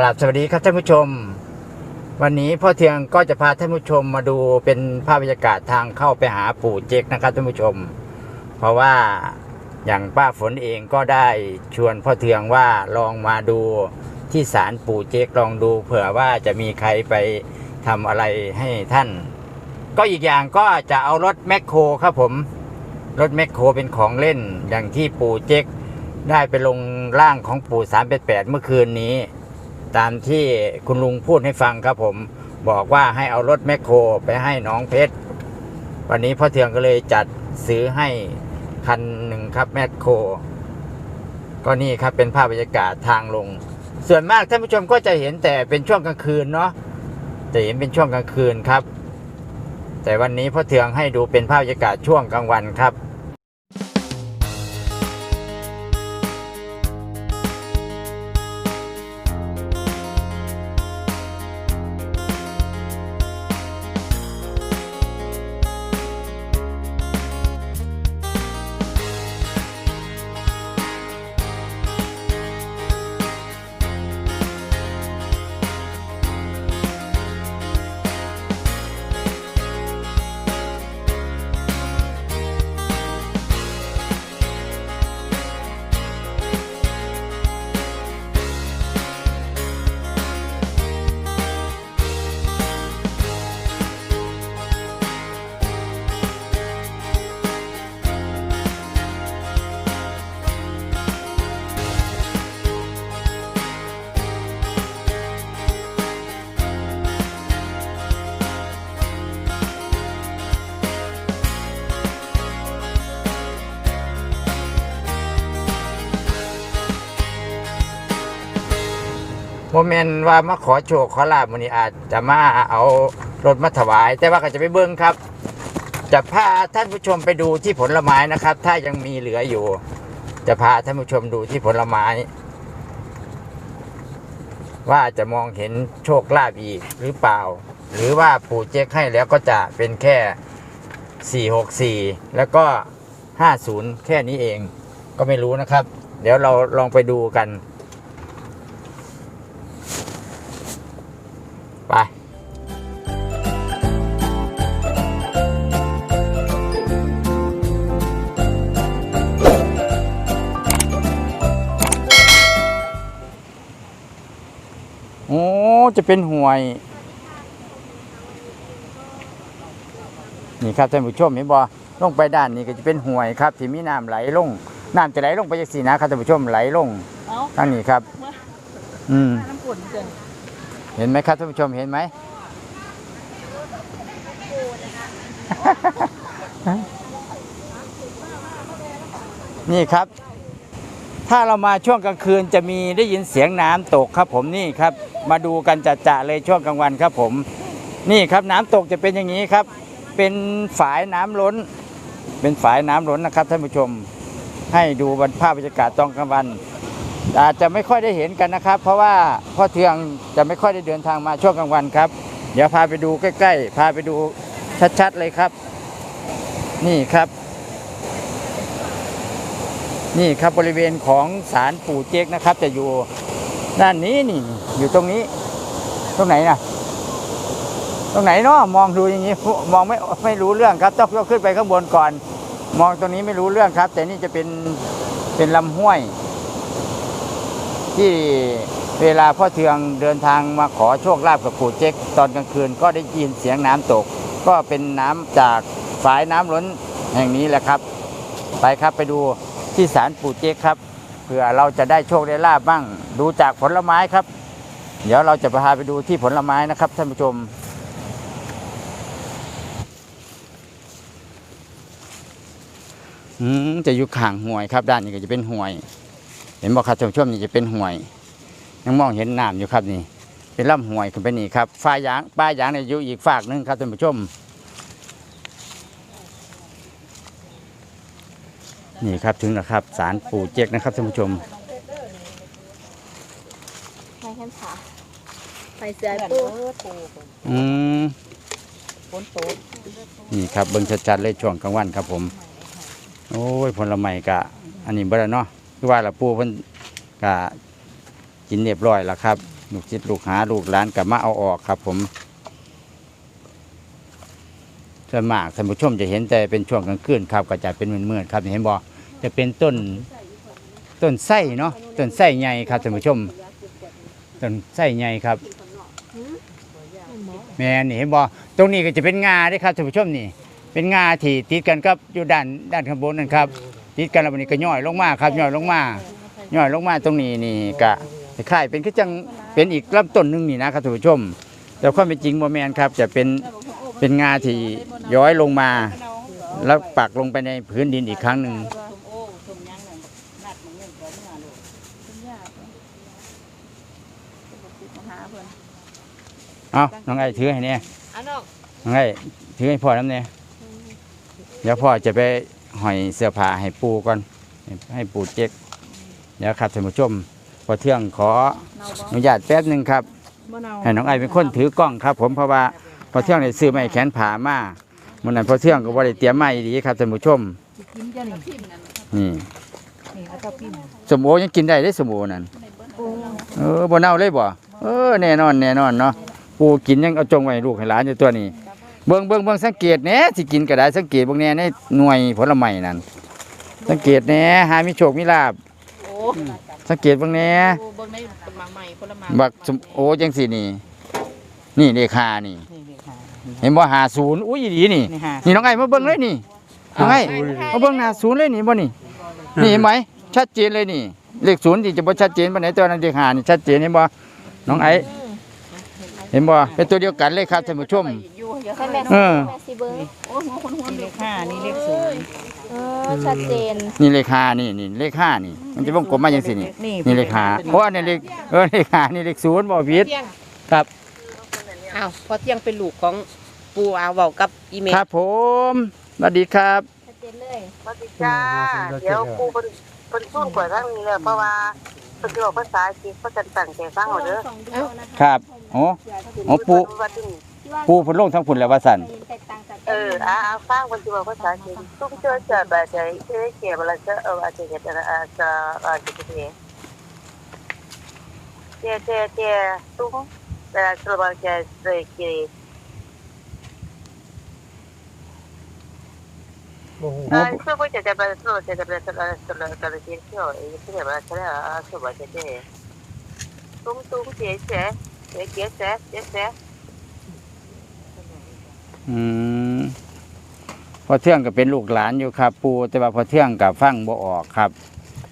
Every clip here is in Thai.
กราบสวัสดีครับท่านผู้ชม วันนี้พ่อเทียงก็จะพาท่านผู้ชมมาดูเป็นภาพบรรยากาศทางเข้าไปหาปู่เจ๊กนะครับท่านผู้ชม เพราะว่าอย่างป้าฝนเองก็ได้ชวนพ่อเทืองว่าลองมาดูที่ศาลปู่เจ๊กลองดูเผื่อว่าจะมีใครไปทำอะไรให้ท่าน ก็อีกอย่างก็จะเอารถแมคโครครับผม รถแมคโครเป็นของเล่นอย่างที่ปู่เจ๊กได้ไปลงร่างของปู่สามแปดแปดเมื่อคืนนี้ ตามที่คุณลุงพูดให้ฟังครับผมบอกว่าให้เอารถแมคโครไปให้น้องเพชร วันนี้พ่อเทืองก็เลยจัดซื้อให้คันหนึ่งครับแมคโคร ก็นี่ครับเป็นภาพบรรยากาศทางลง ส่วนมากท่านผู้ชมก็จะเห็นแต่เป็นช่วงกลางคืนเนาะจะเห็นเป็นช่วงกลางคืนครับ แต่วันนี้พ่อเทืองให้ดูเป็นภาพบรรยากาศช่วงกลางวันครับ โมเมนต์ว่ามาขอโชคขอลาบมันนี้อาจจะมาเอารถมาถวาย แต่ว่าก็จะไปเบิ้งครับ จะพาท่านผู้ชมไปดูที่ผลไม้นะครับ ถ้ายังมีเหลืออยู่ จะพาท่านผู้ชมดูที่ผลไม้ ว่าจะมองเห็นโชคลาภอีกหรือเปล่า หรือว่าปู่เจ๊กให้แล้วก็จะเป็นแค่ 464 แล้วก็ 50 แค่นี้เองก็ไม่รู้นะครับ เดี๋ยวเราลองไปดูกัน จะเป็นห่วย นี่ครับท่านผู้ชมเห็นบ่ลงไปด้านนี้ก็จะเป็นห่วยครับ ที่มีน้ำไหลลงน้ำจะไหลลงไปจากสีนะครับท่านผู้ชมไหลลงเอ้าทางนี้ครับ อืม น้ำฝนเกินเห็นไหมครับท่านผู้ชมเห็นไหม นี่ครับ ถ้าเรามาช่วงกลางคืนจะมีได้ยินเสียงน้ำตกครับผมนี่ครับ มาดูกันจะๆเลยช่วงกลางวันครับผม นี่ครับน้ำตกจะเป็นอย่างนี้ครับ เป็นฝายน้ำล้น เป็นฝายน้ำล้นนะครับท่านผู้ชม ให้ดูบรรภาพบรรยากาศตอนกลางวัน อาจจะไม่ค่อยได้เห็นกันนะครับ เพราะว่าพ่อเทืองจะไม่ค่อยได้เดินทางมาช่วงกลางวันครับ เดี๋ยวพาไปดูใกล้ ๆ พาไปดูชัดๆเลยครับ นี่ครับนี่ครับบริเวณของศาลปู่เจ๊กนะครับจะอยู่ ด้านนี้นี่อยู่ตรงนี้ ตรงไหนนะตรงไหนเนาะมองดูอย่างนี้มองไม่ไม่รู้เรื่องครับต้องต้องขึ้นไปข้างบนก่อน มองตรงนี้ไม่รู้เรื่องครับ แต่นี่จะเป็นเป็นลำห้วย ที่เวลาพ่อเทืองเดินทางมาขอโชคลาภกับปู่เจ๊กตอนกลางคืนก็ได้ยินเสียงน้ำตก ก็เป็นน้ำจากฝายน้ำล้นแห่งนี้แหละครับ ไปครับไปดูที่ศาลปู่เจ๊กครับ เผื่อเราจะได้โชคได้ลาบบ้าง ดูจากผลไม้ครับ เดี๋ยวเราจะพาไปดูที่ผลไม้นะครับท่านผู้ชมอืมจะอยู่ข้างห่วยครับ ด้านนี้ก็จะเป็นห่วย เห็นบอกครับท่านผู้ชมนี่จะเป็นห่วยยังมองเห็นน้ำอยู่ครับนี่ เป็นลำห่วยขึ้นไปนี่ครับฝ้ายางป้ายางเนี่ยอยู่อีกฝากหนึงครับท่านผู้ชม นี่ครับถึงแล้วครับศาลปู่เจ๊กนะครับท่านผู้ชมใครแค่ขาใครเสียปูอืมฝนตกนี่ครับเบิ่งชัดๆเลยช่วงกลางวันครับผม โอ้ยผลไม้กะ อันนี้บ่ได้เนาะคือว่าละปู่เพิ่นกะกินเรียบร้อยแล้วครับลูกจิตลูกหาลูกหลานกลับมาเอาออกครับ ผมส่วนมากท่านผู้ชมจะเห็นแต่เป็นช่วงกลางคืนครับก็จะเป็นมืดๆครับเห็นบ่ จะเป็นต้นต้นไส้เนาะต้นไส้ใหญ่ครับท่านผู้ชมต้นไส้ใหญ่ครับ แม่นี่เห็นบ่ตรงนี้ก็จะเป็นงาเด้ครับท่านผู้ชมนี่ เป็นงาที่ติดกันกับอยู่ด้านด้านข้างบนนั่นครับติดกันแล้ววันนี้ก็ย่อยลงมาครับย่อยลงมาย่อยลงมาตรงนี้นี่ก็คล้ายเป็นคือจังเป็นอีกลำต้นหนึงนี่นะครับท่านผู้ชม แต่ความเป็นจริงบ่แมนครับจะเป็นเป็นงาที่ย้อยลงมา แล้วปักลงไปในพื้นดินอีกครั้งหนึ่ง เอาน้องไอ้ถือให้เนี่ยอันนอกน้องไอ้ถือให้พ่อน้ำเนี่ยเดี๋ยวพ่อจะไปห่อยเสื้อผ้าให้ปูก่อนให้ให้ปูเจ๊กเดี๋ยวครับท่านผู้ชมพอเที่ยงขออนุญาตแป๊บหนึ่งครับให้น้องไอ้เป็นคนถือกล้องครับ ผมเพราะว่าพอเที่ยงได้ซื้อไม้แขนผามามันนั้นพอเที่ยงก็บ่ได้เตรียมไม้ดีครับท่านผู้ชมกินจ้ะนี่นี่นี่เอาเจ้าปิ้นสมโอยังกินได้ได้สมโอนั่นเออบ่เน่าเลยบ่เออแน่นอนแน่นอนเนาะ ปูกินยังเอาจงไว้ให้ลูกให้หลานอยู่ตัวนี้ เบิ่งเบิ่งเบิ่งสังเกตแหน่สิกินก็ได้สังเกตเบิ่งแหน่ในหน่วยผลไม้นั่นสังเกตแหน่หามีโชคมีลาบโอ้สังเกตเบิ่งแหน่โหเบิ่งในเป็นหมากใหม่ผลไม้บักสมโอจังสินี่ นี่เลขานี่ นี่นี่ค่ะ เห็นบ่หาศูนย์อุ้ยอีหลีนี่ นี่ฮะนี่น้องไอ้มาเบิ่งเลยนี่น้องไอ้มาเบิ่งหน้าศูนย์เลยนี่บ่นี่ นี่เห็นไหมชัดเจนเลยนี่ เลขศูนย์ที่จะบ่ชัดเจนปานไหนตัวนั้นเลขหานี่ชัดเจนเห็นบ่น้องไอ้ เห็นบ่เป็นตัวเดียวกันเลยครับท่านผู้ชม อยู่เดี๋ยวให้ให้แม่แม่เออ แม่สิเบิ้งโอ้หัวคนหัวเลขห้านี่เลขศูนย์ เออชัดเจนนี่เลขห้านี่นี่เลขห้านี่ มันจะวงกลมมาอย่างสินี่นี่เลขห้าเพราะอันนี้เลขเออเลขห้านี่เลขศูนย์บ่ผิด เที่ยงครับ อ้าวพอเที่ยงเป็นลูกของปูอาเว้ากับอีเมลครับผมสวัสดีครับ ชัดเจนเลยสวัสดีจ้าเดี๋ยวครูเป็นเป็นสู้กว่าทั้งนี้เลยเพราะว่าเป็นที่บอกภาษาอังกฤษเพราะฉันสั่งใจฟังเอาเด้อสองเดียวนะคะครับ โอ้โอ้ปูว่าที่นี่ที่ว่าปูพุ่นลงทั้งพุ่นแล้วว่าสั่นแตกต่างจากเอออาอาฟังคนที่บอกภาษาอังกฤษตุ้งเจอเจอแบบใจเจ๊เก๋เวลาเจอเอออาจจะเห็นอาจจะอาจจะเจ๊เจ๊เจ๊เจ๊ตุ้งแต่สรุปว่าเจ๊เจ๊เก๋โอ้เออช่วยพูดจะจะเป็นสรุปจะจะเป็นสรุปสรุปสรุปเจ๊เที่ยวเออที่แบบว่าใช่ไหมอ่าสรุปว่าเจ๊เจตุ้งตุ้งเจ๊เจ๊ เจ๊เจ๊เจ๊เจ๊เจ๊อืมพอเที่ยงก็เป็นลูกหลานอยู่ครับ ปูแต่ว่าพอเที่ยงกับฟังบ่ออกครับ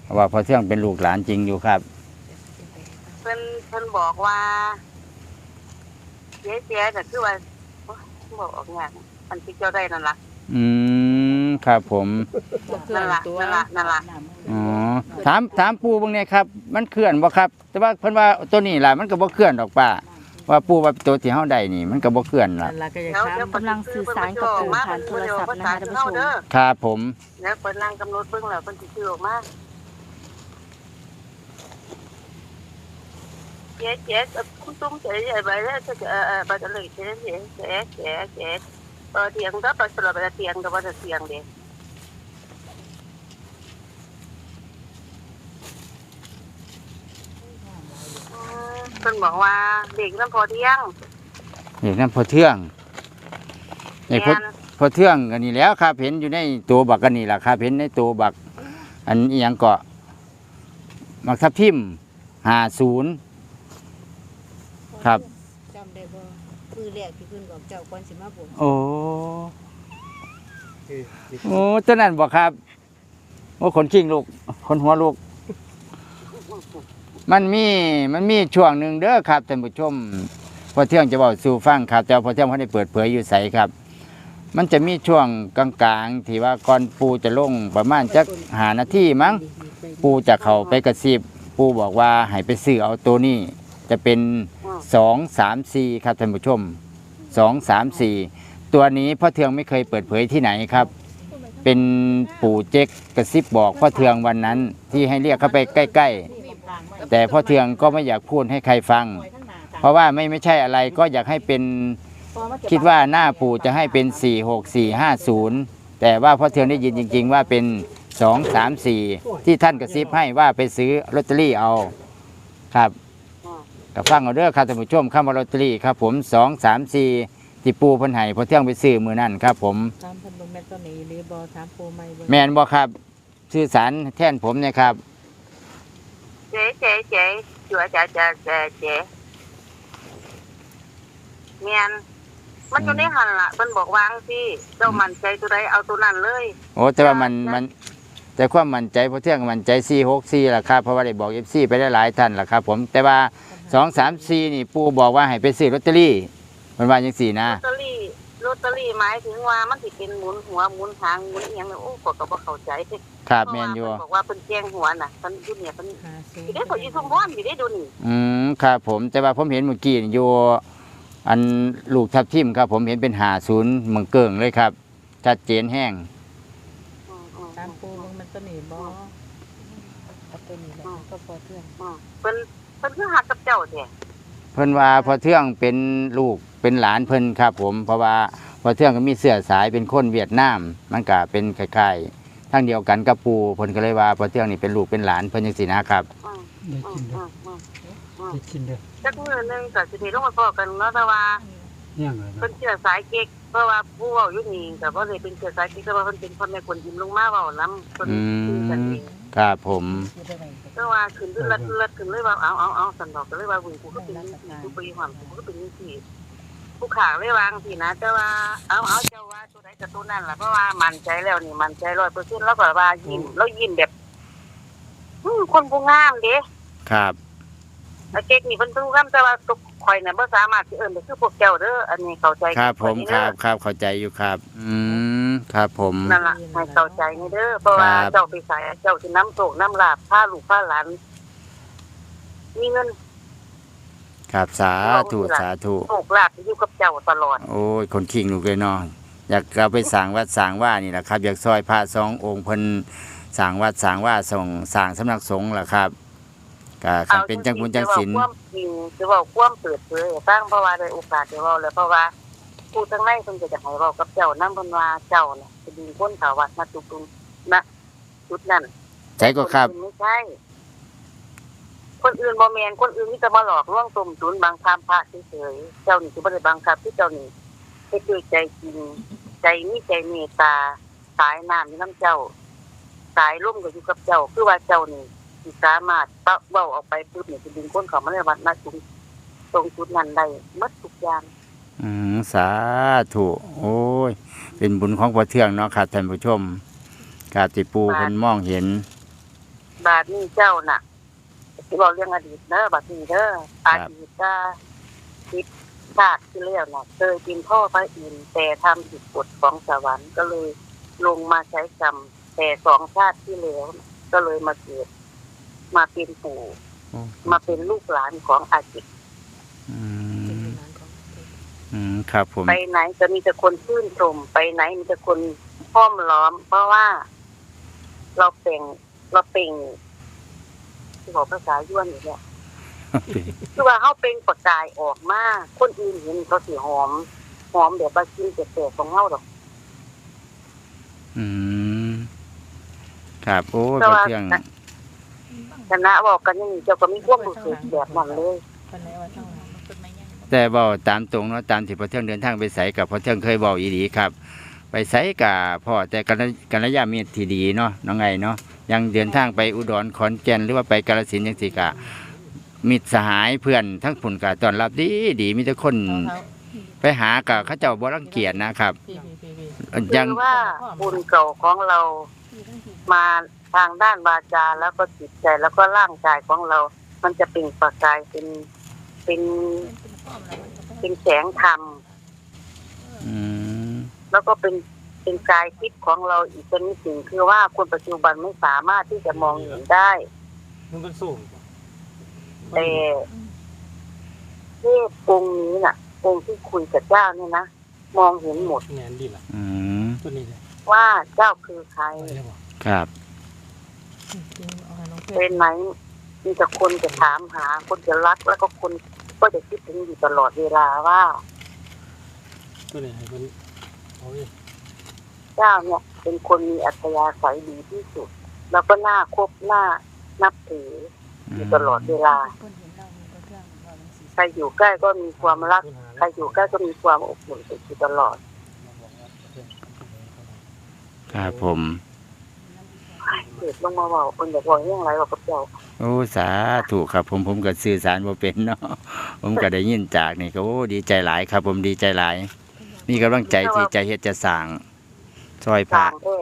เพราะว่าพอเที่ยงเป็นลูกหลานจริงอยู่ครับ เพิ่นเพิ่นบอกว่าเจ๊เจ๊ก็คือว่าโอ๊ยบอกออกงานมันที่เจ้าได้นั่นล่ะอืมครับผมนั่นล่ะนั่นล่ะนั่นล่ะอ๋อ ถามถามปูเบางเนี่ยครับ มันเคลื่อนบ่ครับ แต่ว่าเพิ่นว่าตัวนี้ล่ะมันก็บ่เคลื่อนดอกป้าว่าปูว่าตัวที่เฮาได้นี่ มันก็บ่เคลื่อนล่ะนั่นล่ะก็จะเดี๋ยวถามเดี๋ยวกำลังสื่อสารกับปู่ผ่านโทรศัพท์นะคะท่านผู้ชมเด้อครับผมเดี๋ยวเพิ่นนั่งกำหนดเบิ่งแล้วเพิ่นสิซื้อออกมาเจ๊เจ๊เอ่อคุณตุ้มเจ๊ใหญ่ไปแล้วจะเอ่อเอ่อไปจะเลยเจ๊เจ๊เจ๊เจ๊เจ๊เออเตียงก็ไปสลับไปเตียงก็บ่ได้เตียงเด้อื เพิ่นบอกว่าเด็กน้ำพอเที่ยงนี่นั่นพอเทื่องนี่พอแม่นพอเทื่องกันนี่แล้วครับเห็นอยู่ในตัวบักกันนี่ล่ะครับเห็นในตัวบัก อันอีหยังเกาะมักทับทิม50ครับจำได้บ่คือแรกที่เพิ่นบอกเจ้าก่อนสิมาบ่นโอ้โอ้ตัวนั้นบอกครับโอ้ขนชิงลูกขนหัวลูก มันมีมันมีช่วงหนึ่งเด้อครับท่านผู้ชมพอเที่ยงจะบอกสู่ฟังครับแต่ว่าพอเที่ยงเขาได้เปิดเผยอยู่ใสครับ มันจะมีช่วงกลางๆที่ว่าก่อนปูจะลงประมาณจักหานาทีมั้ง ปูจะเข้าไปกระซิบปูบอกว่าให้ไปซื้อเอาตัวนี้ จะเป็นสองสามสี่ครับท่านผู้ชมสองสามสี่ตัวนี้พ่อเทืองไม่เคยเปิดเผยที่ไหนครับ เป็นปู่เจ๊กกระซิบบอกพ่อเทืองวันนั้นที่ให้เรียกเข้าไปใกล้ ๆ แต่พ่อเทืองก็ไม่อยากพูดให้ใครฟัง เพราะว่าไม่ไม่ใช่อะไรก็อยากให้เป็นคิดว่าหน้าปู่จะให้เป็น 4 6 4 5 0 แต่ว่าพ่อเทืองได้ยินจริง ๆ ว่าเป็น 2 3 4 ที่ท่านกระซิบให้ว่าไปซื้อลอตเตอรี่เอาครับกับฟังเอาเด้อครับท่านผู้ชมข้ามลอตเตอรี่ครับ ผมสองสามสี่ที่ปูเพันไห้พอเที่ยงไปซื้อมือนั่นครับ ผมตามพันลมแม่นตัวนี้หรือบอถามปูไม่บ่แมนบอครับชื่อสารแท่นผมเนี่ยครับ เจ๊เจ๊เจ๊จัวจ๋าจ๋าเจ๊เจ๊เมียนมันอยู่ในหันล่ะมันบอกวางสิเจ้ามันใจตัวใดเอาตัวนั้นเลยโอ้แต่ว่ามันมัน แต่ความมั่นใจพอเที่ยงมั่นใจสี่หกสี่ละครับเพราะว่าได้บอกเอฟซีไปได้หลายท่านละครับ ผมแต่ว่าสองสามสี่นี่ปูบอกว่าให้ไปซื้อลอตเตอรี่มันว่าอย่างสี่ลนะอตเตอรี่ ลอตเตอรี่หมายถึงว่ามันสิเป็นหมุนหัวหมุนหางหมุนเอียงเนี่ยโอ้ก็ก็บ่เข้าใจครับเพแมราะนว่าอยู่ เพิ่นบอกว่าเพิ่นแจ้งหัวน่ะเพิ่นอยู่เนี่ยเพิ่นหาซื้อสิได้เขาอยู่ชุมพรสิได้ดูนี่อืมครับผมแต่ว่าผมเห็นเมื่อกี้นี่อยู่ อันลูกทับทิมครับ ผมเห็นเป็นหาศูนย์เมืองเกิงเลยครับชัดเจนแห้งอืมอืมตามปูลงแม่นตัวนี้บอเอาตัวนี้แหละก็พอเทื่องอืมเพิ่นเพิ่นคือหักกับเจ้าแท้เพิ่นว่าพอเทื่องเป็นลูก เป็นหลานเพิ่นครับ ผมเพราะว่าพอเทื่องก็มีเสื้อสายเป็นคนเวียดนามมันก็เป็นคล้ายๆทั้งเดียวกันกับปูเพิ่นก็เลยว่าพอเทื่องนี่เป็นลูกเป็นหลานเพิ่นจังซี่นะครับอืมได้อืกิมนเด้อือมอืมอืมได้กินเด้อจักมื้อหนึงก็สิได้ลงมาพอกันเนาะแต่ว่าย่างเลยเพิ่นเชื่อสายเก๊กเพราะว่าผู้เว้าอยู่นี่ก็บ่ได้เป็นเชื่อสายเก๊กแต่ว่าเพิ่นเป็นพ่อแม่คนยิ้มลงมาเว้านํเพิ่นอืมคือกันเอง ครับผมแต่ว่าขึ้นเลือดเลือดขึ้นเลยว่าเอาเอาเอาสันดอกก็เลยว่าวุ่นกูก็เป็นนี่สิกูไปหอมกูก็เป็นนี่สิ ผู้ขาเลยวางสินะแต่ว่าเอาเอาเจ้าว่าตัวใดกับตัวนั้นล่ะเพราะว่ามั่นใจแล้วนี่มั่นใจร้อยเปอร์เซ็นต์แล้วก็ว่ายิ้มแล้วยิ้มแบบอืมคนผู้งามเด้ครับไอ้เก๊กนี่เพิ่นผู้งามแต่ว่าตุกข่อยน่ะบ่สามารถสิเอิ้นได้คือพวกเจ้าเด้ออันนี้เข้าใจครับ ผมข่อยคเด้อรับครับเข้าใจอยู่ครับ อืมครับผม นั่นล่ะให้เข้าใจนี่เด้อเพราะว่าครับ เจ้าไปสายเจ้าสิน้ำโศกน้ำลาบพาลูกพาหลานมีเงิน ครับสาธุสาธุโศกลาบอยู่กับเจ้าตลอด โอ้ยคนขิงลูกเลยเนาะอยากเอาไปสั่งวัดสั่งว่านี่แหละครับอยากซอยพระสององค์เพิ่นสั่งวัดสั่งว่าส่งสั่งสำนักสงฆ์ล่ะครับก็คันเป็นจังบุญจังศีลเอาความจริงจะเว้าความเปิดเผยให้ฟังเพราะว่าได้โอกาสได้เว้าแล้วเพราะว่าผู้ทั้งในเพิ่นก็จะให้เว้ากับเจ้านำเพิ่นว่าเจ้าน่ะสิดึงคนเขาวัดมาตุกตุงนะจุดนั้นใจก็ครับนอื่นไม่ใช่ คนอื่นบ่แม่นคนอื่นที่จะมาหลอกลวงต้มตุนบังคับพระเฉยๆเจ้านี่สิบ่ได้บังคับที่เจ้านี่เฮ็ดด้วยใจจริงใจมีใจเมตตาสายน้ำอยู่น้ำเจ้า สายร่มก็อยู่กับเจ้า คือว่าเจ้านี่สิสามารถปะเว้าออกไปปุ๊บนี่สิดึงคนเขามาในวัดมาถึงตรงจุดนั้นได้หมดทุกอย่างอืมสาธุโอ้ย เป็นบุญของพระเทืองเนาะครับท่านผู้ชมกาติปูเพิ่นมองเห็น บาดนี้เจ้าน่ะ สิบอกเรื่องอดีตเด้อบาดนี้เด้ออดีตก็คิดชาติที่แล้วน่ะเคยกินพ่อพระอินทร์แต่ทำผิดกฎของสวรรค์ก็เลยลงมาใช้กรรมแต่สองชาติที่แล้วน่ะก็เลยมาเกิดมาเป็นปู่โอ้มาเป็นลูกหลานของอาจิตอืมอืมครับผมไปไหนจะมีแต่คนชื่นชมไปไหนมีแต่คนห้อมล้อม เพราะว่า เราเป่งเราเป่ง ที่บอกภาษายวนอยู่เนี่ยคือว่าเขาเป็นประกายออกมาคนอื่นเห็นเขาสีหอม หอมแบบว่ากินเจ็บๆของเขาดอก อืม ครับ โอ้ยแต่พระว่าเทืองชนะบอกกันอย่างนี้เจ้าก็มีความรู้สึกแบบนั้นเลยคนไหนว่าต้องหาแต่เบาตามตรงเนาะตามที่พระเทืองเดินทางไปใส่กับพระเทืองเคยบอกอีดีครับ ไปใส่กับพ่อแต่กันกันระยะมีที่ดีเนาะน้องไงเนาะ ยังเดินทางไปอุดรขอนแก่นหรือว่าไปกาฬสินธุ์ยังสิกะมิตรสหายเพื่อนทั้งผุนกะตอนรับดีดีมีแต่คนเขาไปหากับเขาเจ้าบ่รังเกียจนะครับพี่พี่พี่พี่ยังคือว่าบุญเก่าของเรามาทางด้านวาจาแล้วก็จิตใจแล้วก็ร่างกายของเรา มันจะเป็นประกายเป็นเป็นเป็นแสงธรรม อืมแล้วก็เป็น เป็นกายทิพย์ของเราอีกชนิดหนึ่งคือว่าคนปัจจุบันไม่สามารถที่จะมองเห็นได้มันเป็นสูงแต่เทพองค์นี้น่ะ องค์ที่คุยกับเจ้าเนี่ยนะมองเห็นหมดแงนดีล่ะอืมตัวนี้เลยว่าเจ้าคือใครอะไรได้บ่ครับจริงเอาหาน้องเพชเป็รนไหนมีแต่คนจะถามหา คนจะรักแล้วก็คนก็จะคิดถึงอยู่ตลอดเวลาว่าตัวนี้ให้มันโอ้ย เจ้าเนี่ย เป็นคนมีอัธยาศัยดีที่สุด แล้วก็น่าคบหน้านับถืออยู่ตลอดเวลาคนเห็นเรามีตัวเรื่องของเราใครอยู่ใกล้ก็มีความรักใครอยู่ใกล้ก็มีความอบอุ่นอยู่ตลอด ครับผมเกิดลงมาเว่าคนอยากบอกเรื่องอะไรบอกกับเจ้าโอ้สาธุครับ ผมผมก็สื่อสารบ่เป็นเนาะผมก็ได้ยินจากนี่ก็โอ้ดีใจหลายครับ ผมดีใจหลาย มีกำลังใจที่จะเฮ็ดจะสร้าง ซอยสร้าพระงแค่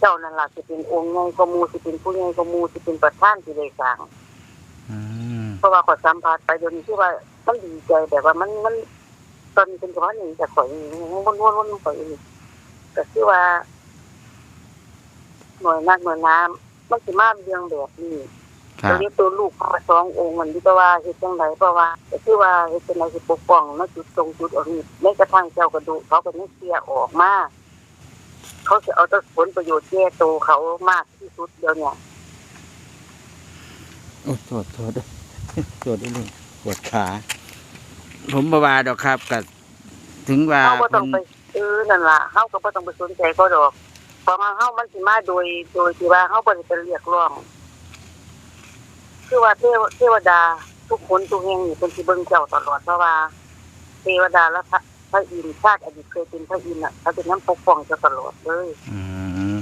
เจ้านั่นล่ะสิเป็นองค์ไงก็มูสิเป็นผู้ใหญ่ก็มูสิเป็นประธานที่ได้สร้าง อืม เพราะว่าขอสัมผัสไปโดยที่ว่ามันดีใจแบบว่ามันมันตอนเป็นเฉพาะหนึ่งจะข่อยวนวนวนข่อยอีกก็คือว่า หน่วยนักหน่วยน้ำมันสิมาเรื่องแบบนี้ครัเราบเรียกตัวลูกมาสององค์มันที่ว่าเฮ็ดจังไดเพราะว่าก็คือว่าเฮ็ดจังไดสิปกป้องณจุดตรงจุดอันนี้แม้กระทั่งเจ้ากระดูกเขาก็ยังเสียออกมา เขาจะเอาแต่ผลประโยชน์แก้ตัวเขามากที่สุดเดี๋ยวเนี้โอ้โทษโทษด้วยโทษด้วยลุงปวดขา ผมบ่ว่าดอกครับก็ถึงว่าเขาก็ต้องเพิ่ไปนเออนั่นล่ะเขาก็บ่ต้องไปสนใจเขาดอกเพราะว่าเขามันสิมาโดย โดยที่ว่าเขาบ่ได้ไปเรียกร้องคือว่าเทวเทวดาทุกคนทุกแห่งนี่เป็นที่เบิ่งเจ้าตลอดเพราะว่า เทวดาและพระ พระอินทร์ชาติอดีตเคยเป็นพระอินทร์น่ะเขาเป็นน้ำปกป้องจ้าตลอดเลยอืม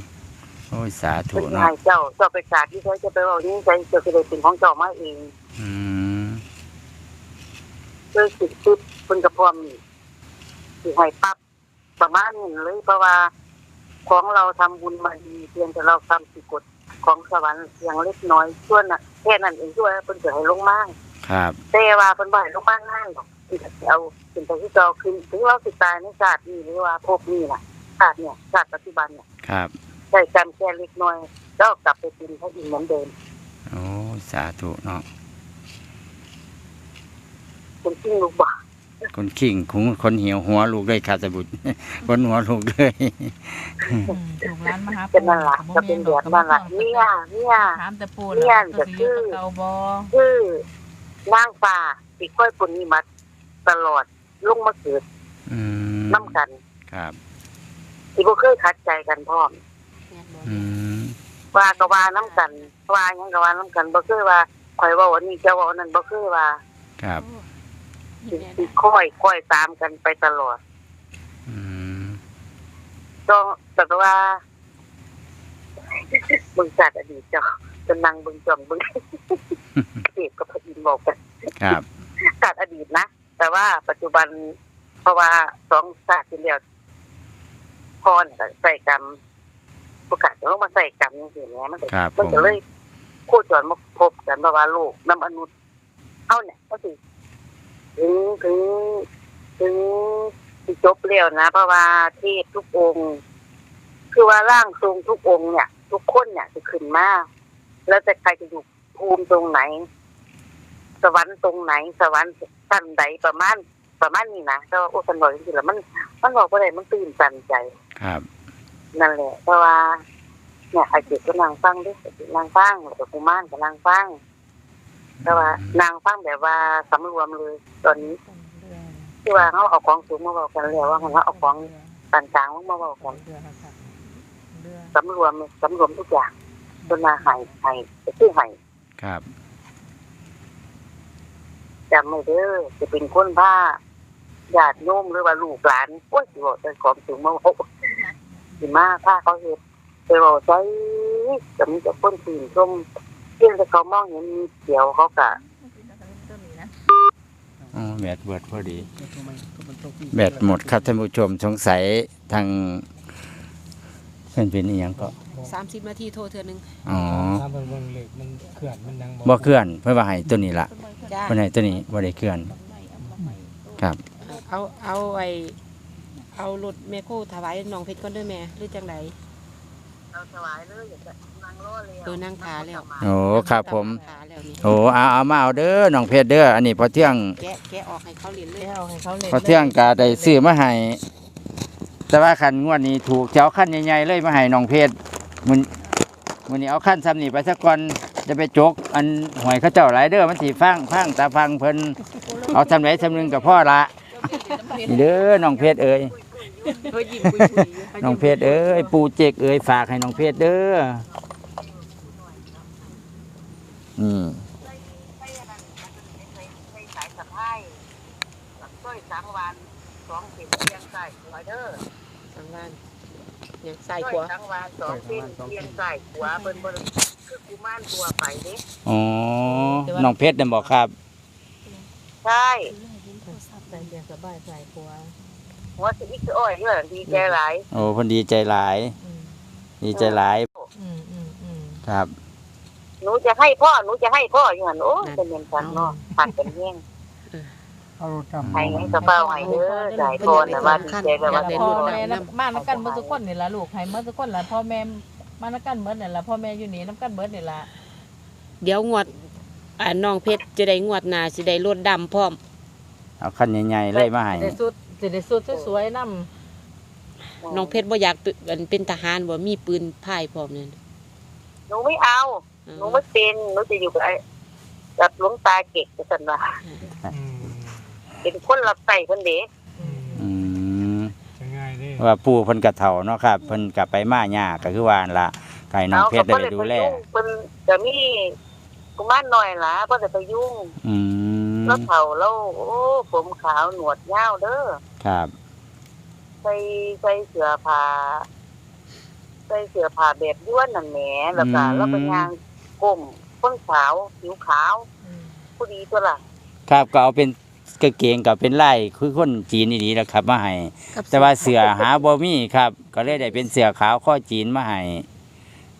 โอ้ยสาธุเป็นเนาะเจ้าเจ้าไปกราบที่เขาจะไปเว่านี่ใจเจ้าจะได้เป็นของเจ้ามาเองอืมด้วยสิทธิ์เพิ่นก็พร้อมนี่สิให้ปั๊บประมาณนี้เลยเพราะว่า ของเราทำบุญมาดีเพียงแต่เราทำผิกฎของสวรรค์เพียงเล็กน้อยส่วนน่ะแค่นั้นเองที่ว่าเพิ่นจะให้ลงมาครับแต่ว่าเพิ่นบ่ให้ลงมาง่ายหรอก ที่จะเอาเป็นไปที่เก่าคือถึงเราสิตายในชาตินี้หรือว่าภพนี้น่ะชาติเนี่ยชาติปัจจุบันเนี่ยครับใช้กรรมแค่เล็กน้อย แล้วกลับไปเป็นพระอินทร์เหมือนเดิมโอ้ยสาธุเนาะเป็นที่ลูกบ่คนขิงคุงคนเหี่ยวหัวลูกเลยครับสบุตรคนหัวลูกเลยถูกร้านมาหาเป็นนั่นล่ะก็เป็นแบบนั่นล่ะเนี่ยเนี่ยถามแต่ปูเนี่ยแล้วก็คือเก่าบ่คือนางฟ้าที่ค่อยปุณิมัต ตลอดลงมาเกิดอืมน้ำกันครับที่บ่เคยขัดใจกันพร้อม อืมว่าก็ว่าน้ำกันว่าหยังก็ว่าน้ำกันบ่เคยว่าข่อยเว่าอันนี้เจ้าเว่าอันนั้นบ่เคยว่าครับสิสิค่อยค่อยตามกันไปตลอดอืมต้องแต่ว่าบึงจัดอดีตเจ้าจะนั่งบึงจอมบึงเก็บกับพระอินทร์บอกกันครับศาสตร์อดีตนะ แต่ว่าปัจจุบันเพราะว่าสองศาสตร์ที่เดียวพรกับใส่กรรมประกาศจะต้องมาใส่กรรมอย่างนี้มันก็ครับมันผมจะเลยโคจรมาพบกันเพราะว่าโลกน้ำอนุษย์เข้าเนี่ยก็สิถึงถึงถึงที่จบเร็วนะเพราะว่าเทพทุกองค์ คือว่าร่างทรงทุกองค์เนี่ย ทุกคนเนี่ยจะขึ้นมาแล้วแต่ใครจะอยู่ภูมิตรงไหน สวรรค์ตรงไหน สวรรค์ ชั้นใดประมาณประมาณนี้นะแต่ว่าโอ้สันบอกจริงๆแล้วมัน มันบอกว่าอะไรมันตื่นตันใจ ครับ นั่นแหละเพราะว่า เนี่ยไอเจ็บก็นางฟังด้วยไอ้เจ็บนางฟังแล้วก็กุมารกับนางฟังแต่ว่านางฟังแบบว่าสำรวมเลยตอนนี้ที่ว่าเขาเอาของสูงมาบอกกันแล้วว่าเขาเอาของปานกลางมาบอกกันสำรวมสำรวมทุกอย่างจนมาใหายหายชื่อใหายครับ จำไม่เด้อจะเป็นคนผ้าญาติโยมหรือว่าลูกหลานโอ้ยสิบอกแต่ของสูงมาบอกสิมาผ้าเขาเห็ดไปบอกใจจะมีแต่คนตื่นชมเพียงแต่เขามองเห็นมีเขียวเขากะโอ้แบตเบิดพอดี แบตหมดครับท่านผู้ชมสงสัยทางเพื่อนเป็นอีหยังก็สามสิบนาทีโทรเทื่อนึงอ๋อตามเบิ่งเบิ่งเหล็กมันเขื่อนมันยังบ่เคลื่อนเพื่อว่าให้ตัวนี้ละ จ้าเพื่อให้ตัวนี้บ่ได้เคลื่อนครับ เอาเอาไอเอารถแม่โคถวายน้องเพชรก่อนเด้อแม่หรือจังได เราถวายเลยอย่าจะนั่งรอเลยเออนั่งขาแล้ว โอ้ครับผม ขาแล้วนี่โอ้เอาเอามาเอาเด้อน้องเพชรเด้ออันนี้พอเที่ยงแกะแกะออกให้เขาเรียนเลยเอาให้เขาเล่นพอเที่ยงกาได้ซื้อมาให้แต่ว่าคันงวดนี้ถูกเจ้าขั้นใหญ่ๆเลยมาให้น้องเพชรมันมันนี้เอาขั้นซ้ำนี่ไปสักก่อน จะไปจก อันหวยเขาเจ้าหลายเด้อมันสิฟังฟังตาฟังเพิ่นเอาทำไหนทำหนึงกับพ่อละนี่เด้อน้องเพชรเอ้ยเฮ้ยยิ้มปุยๆน้องเพชรเอ้ยปูเจกเอ้ยฝากให้น้องเพชรเด้ออืมใส่สะพายช่วยสังวานสองเส้นเทียงใส่หัวเด้อสังวานยังใส่ช่ขววายสังวานสองเส้นเทียงใส่หัวเบิ่นเบิ่น คือกุมารตัวไปเด้อ๋อน้องเพชรนั่นบอกครับ ใช่ใส่เดียงสบายใส่ครัวหัวสิอีกอ้อยเด้อดีใจหลายโอ้เพิ่นดีใจหลายอืมดีใจหลายอืมอืมอืมครับ หนูจะให้พ่อหนูจะให้พ่ออยู่หั่นโอ้เป็นเงินกันเนาะผัดกันแห้งเอารถกลับให้ให้กระเป๋าให้เด้อจ่ายพ่อน่ะว่าดีใจแบบว่าได้พ่อรุ่นแม่น้ำน้ำมาน้ำกันเมื่อสักคนนี่ละลูกให้เมื่อสักคนละพ่อแม่ มาน้ำกันเมื่อนี่ละพ่อแม่อยู่นี่น้ำกันเมื่อนี่ละเดี๋ยวงวดอ่าน้องเพชรจะได้งวดหน้าสิได้รถดำพร้อม เอาคันใหญ่ๆเลยมาให้จะได้สุดจะได้สุดสวยๆน้น้องเพชรบ่อยากเป็นเป็นทหารบ่มีปืนพ่ายพร้อมนั่นหนูไม่เอา หนูไม่เป็นหนูจะอยู่กับไอ้กับหลวงตาเก็กจังว่า อืมเป็นคนรับใส่คนเด็ก อืมจะง่ายเด้ ว่าปู่เพิ่นกะเฒ่าเนาะครับเพิ่นกะไปมายากก็คือว่านั่นล่ะไก่น้องเพชรได้ไปดูแลเพิ่นจะมีกุมารหน่อยล่ะเพิ่นจะไปยุ่งอืมแล้วเฒ่าแล้วโอ้ผมขาวหนวดยาวเด้อครับใส่ใส่เสื้อผ้าใส่เสื้อผ้าแบบย้วนนั่นแหมแล้วก็แล้วก็ยางก้มคนขาวผิวขาวผู้ดีตัวล่ะครับก็เอาเป็น กางเกงกับเป็นไล่คือคนจีนนี่แหละครับ มาให้แต่ว่าเสื้อหาบ่มีครับ ก็เลยได้เป็นเสื้อขาวข้อจีนมาให้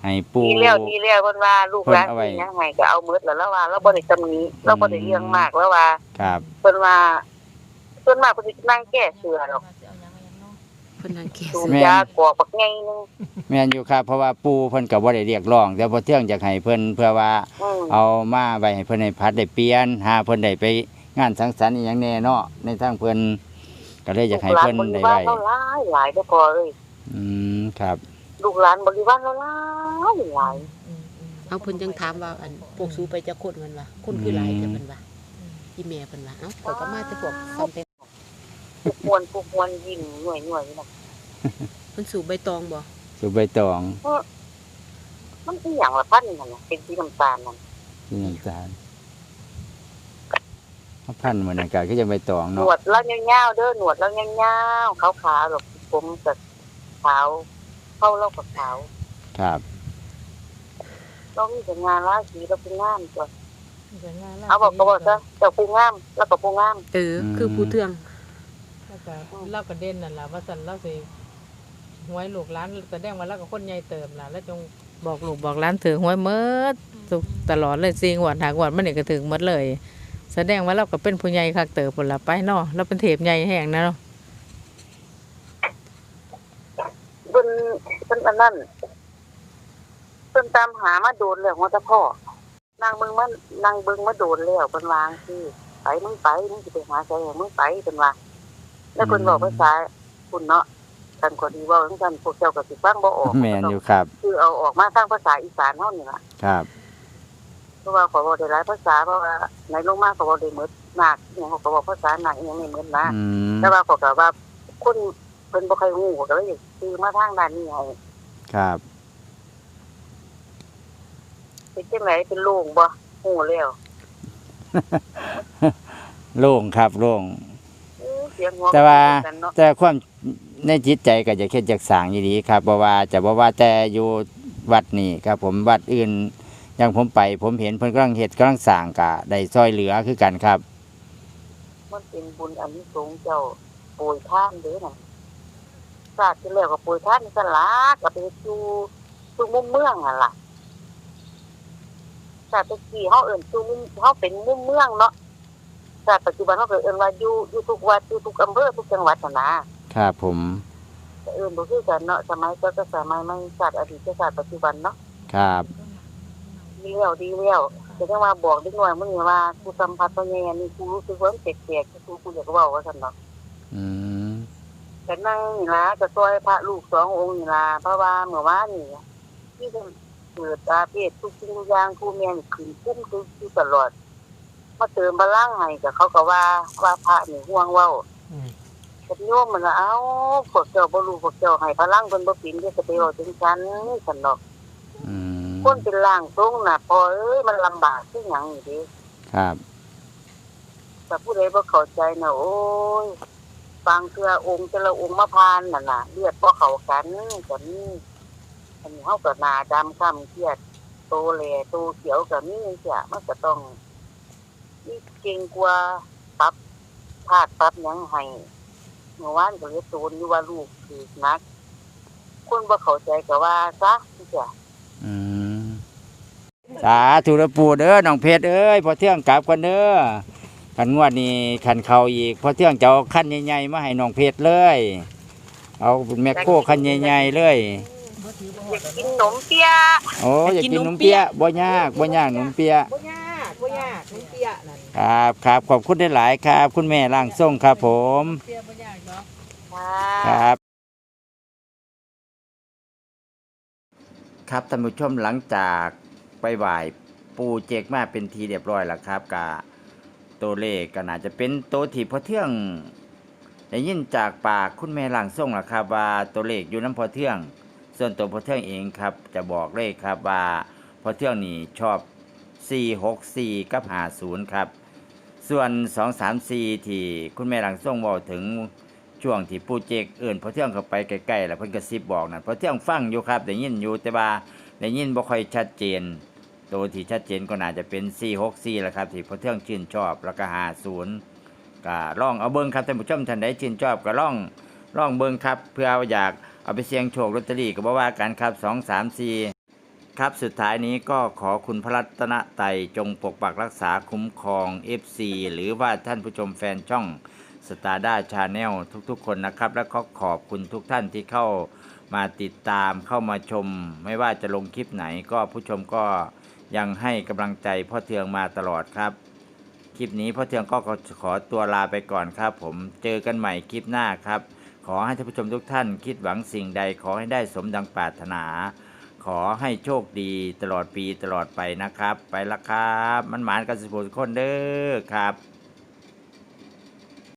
ให้ปู่ดีแล้วดีแล้วเพิ่นว่าลูกหลานเพิ่นเอาไว้ สิยังไงก็เอาหมดแล้วแล้วว่าเราบ่ได้ตำหนิเราบ่ได้เรื่องมากแล้วว่าครับ เพิ่นว่าส่วนมากเพิ่นสินั่งแก้เสือดอกเพิ่นนั่งแก่สูบเสื้อยากอกบักไงนึงแม่นอยู่ครับเพราะว่าปู่เพิ่นก็บ่ได้เรียกร้อง แต่พอเที่ยงอยากให้เพิ่นเพื่อว่า อืมเอามาไว้ให้เพิ่นให้พัดได้เปลี่ยนหาเพิ่นได้ไป งานสังสรรค์อหย่างแน่เนาะในทางเพิ่นก็เลยอยากให้เพิ่นลูกหได้ลานบริวารไว้เราหลายหลายเด้อพอเอ้ยอืมครับ ลูกหลานบริวารเราหลายหลายเอาเพิ่นจังถามว่าอันพวกสูไปจะคนมันว่าคนคือหลายแต่เพิ่นว่าที่แม่เพิ่นว่าเอ้าข่อยก็มาแต่พวกซ้ำเป็นผู้มวลผู้มวลยิ้มหน่วยหน่วยนะเพิ่นสูบใบตองบ่สุใบตองมันเป็นอย่างละพันนั่นน่ะเป็นสีน้ำตาลนั่นที่น้ำตาลเอา พันเหมือนกันก็จะใบตองหนเนาะวดแล้วยาวๆเด้อหนวดแล้วยาวๆขาวๆหรอกผมกับขาวเข้าเล่ากับขาวครับ เรามีแต่งานราศีเราเป็นงามตัวๆเอาบอกก็บอกซะเจ้าผู้งามแล้วก็ผู้งามเออ คือผู้เทือง แล้วก็เล่าก็เด่นนั่นล่ะว่าสันเล่าสิหวยลูกหลานแสดงว่าเราก็คนใหญ่เติมล่ะแล้วจงบอกลูกบอกหลานถือหวยเมิดทุกตลอดเลยซีงวดหางวดมันนี่ก็ถึงหมดเลย แสดงว่าเราก็เป็นผู้ใหญ่คักเติบผลละไปเนาะเราเป็นเทพใหญ่แห่งนะเนาะเป็นเป็นอันนั้นเป็นตามหามาโดนแล้วว่าจะพ่อนางเบิงมันนางเบิงมาโดนแล้วเป็นวางที่ไปมึงไปมึงจะไปหาใครให้มึงไปเป็นว่าแล้วคนบอกภาษาคุณเนาะท่านก็ดีเว่าทั้งท่านพวกเจ้าก็สิฟังบ่ออกแม่นอยู่ครับ คือเอาออกมาทางภาษาอีสานเฮานี่ล่ะครับ เพราะว่าขอบอกได้หลายภาษาเพราะว่าในลงมาขอบอกได้หมดมากอหย่างเขาก็บอกภาษาหนักอหย่างนี้หมดนะอืมแต่ว่าขอก็ว่าคนเพิ่นบ่ค่อยฮู้ก็เลยคือมาทางด้านนี้ให้ครับ เป็นจังไดเป็นโล่งบ่ฮู้แล้วโล่งครับโล่งอื้อเสียงหัวแต่ว่ากันเนาะแต่ความในจิตใจก็จะเคิดจากสร้างอยู่ดีครับเพราะว่าจะบอกว่าแต่อยู่วัดนี่ครับ ผมวัดอื่น อย่างผมไปผมเห็นเพิ่นกำลังเฮ็ดกำลังสร้างกะได้ซอยเหลือคือกันครับ มันเป็นบุญอันนี้สงส์เจ้าโปรยทานเด้อน่ะชาติที่แล้วก็โปรยทานนี่กันล่ะก็ไปสู่สู่มุมเมืองนั่นล่ะชาติตะกี้เฮาเอิ้นสู่มุมเฮาเป็นมุมเมืองเนาะชาติปัจจุบันเฮาก็เอิ้นว่าอยู่อยู่ทุกวัดอยู่ทุกอำเภอทุกจังหวัดนั่นนะครับผมแต่เอิ้นบ่คือกันเนาะสมัยเจ้าก็สมัยใหม่ชาติอดีตกับชาติปัจจุบันเนาะครับ ดีแล้วดีแล้วแต่จังว่าบอกเด็กน้อยมื้อนี้ว่ากูสัมผัสตัวแย่นี่กูรู้สึกว่ามันแปลกๆกูกูอยากเว้าว่าซั่นเนาะอืมก็นั่งนี่ล่ะก็ซอยพระลูกสององค์นี่ล่ะเพราะว่าเมื่อวานนี่ที่เพิ่นเกิดอาเพศทุกสิ่งทุกอย่างครูแม่นี่ขึ้นคุ้มคืออยู่ตลอดมาเติมพลังให้ก็เขาก็ว่าว่าพระนี่ห่วงเว้าอืมก็โยมมันว่าเอ้าพวกเจ้าบ่รู้พวกเจ้าให้พลังเพิ่นบ่ปินเด้จะไปเว้าถึงฉันซั่นเนาะอืม คนเป็นร่างทรงน่ะพอเอ้ยมันลำบากคือหยังนี่เด้ครับแต่ผู้ใดบ่เข้าใจน่ะโอ้ยบางเทื่อองค์แต่ละองค์มาพานน่ะน่ะเลือดบ่เข้ากันก็มีอันนี้เฮาก็หน้าดำคล้ำเครียดโตแหล่โตเขียวก็มีเสียมันก็ต้องมีเก่งกว่าปรับพาดปรับหยังให้เมื่อวานก็เลยโตนอยู่ว่าลูกคือนักคนบ่เข้าใจก็ว่าซะเสียอืม สาธุระปูเด้อน้องเพชรเอ้ยพอเที่ยงกลับกันเด้อขันงวดนี้ขันเขาอีกพอเที่ยงจะเอาขั้นใหญ่ๆมาให้น้องเพชรเลย เอาแมคโครขั้นใหญ่ๆเลยอยากกินขนมเปี๊ยะโอ้อยากกินขนมเปี๊ยะบ่ยากบ่ยากขนมเปี๊ยะบ่ยากบ่ยากนุ่งเปียนั่นครับครับขอบคุณได้หลายๆครับ คุณแม่ร่างทรงครับผมเปียบ่ยากเนาะค่ะครับครับท่านผู้ชมหลังจาก ไปไหว้ปูเจกมาเป็นทีเรียบร้อยแล้วครับกะตัวเลขก็น่าจะเป็นตัวที่พอเที่ยงได้ยินจากปากคุณแม่ล่างส่งล่ะครับ ว่าตัวเลขอยู่น้ำพอเที่ยงส่วนตัวพอเที่ยงเองครับ จะบอกเลขครับว่าพอเที่ยงนี่ชอบ 464กับ50ครับ ส่วน 234 ที่คุณแม่หลังส่งบอกถึงช่วงที่ปูเจกเอื่นพอเที่ยงเข้าไปใกล้ๆแล้วเพิ่นกระซิบบอกนะพอเที่ยงฟังอยู่ครับได้ยินอยู่แต่ว่าได้ยินบ่ค่อยชัดเจน ตัวที่ชัดเจนก็น่าจะเป็น 464แหละครับที่พอเที่ยงชื่นชอบแล้วก็50ก็ล่องเอาเบิ่งครับท่านผู้ชมท่านใดชื่นชอบก็ล่องล่องเบิ่งครับ เพื่ออยากเอาไปเสี่ยงโชคลอตเตอรี่ก็บ่ว่ากันครับ 2 3 4 ครับสุดท้ายนี้ก็ขอคุณพระรัตนไตจงปกปักรักษาคุ้มครอง FC หรือว่าท่านผู้ชมแฟนช่องสตาร์ด้าชาแนลทุกๆ คนนะครับ และก็ขอบคุณทุกท่านที่เข้ามาติดตามเข้ามาชม ไม่ว่าจะลงคลิปไหนก็ผู้ชมก็ ยังให้กำลังใจพ่อเทืองมาตลอดครับ คลิปนี้พ่อเทืองก็ขอตัวลาไปก่อนครับ ผมเจอกันใหม่คลิปหน้าครับ ขอให้ท่านผู้ชมทุกท่าน คิดหวังสิ่งใดขอให้ได้สมดังปรารถนา ขอให้โชคดีตลอดปีตลอดไปนะครับ ไปละครับ มันหมานกันสุขคนเด้อครับ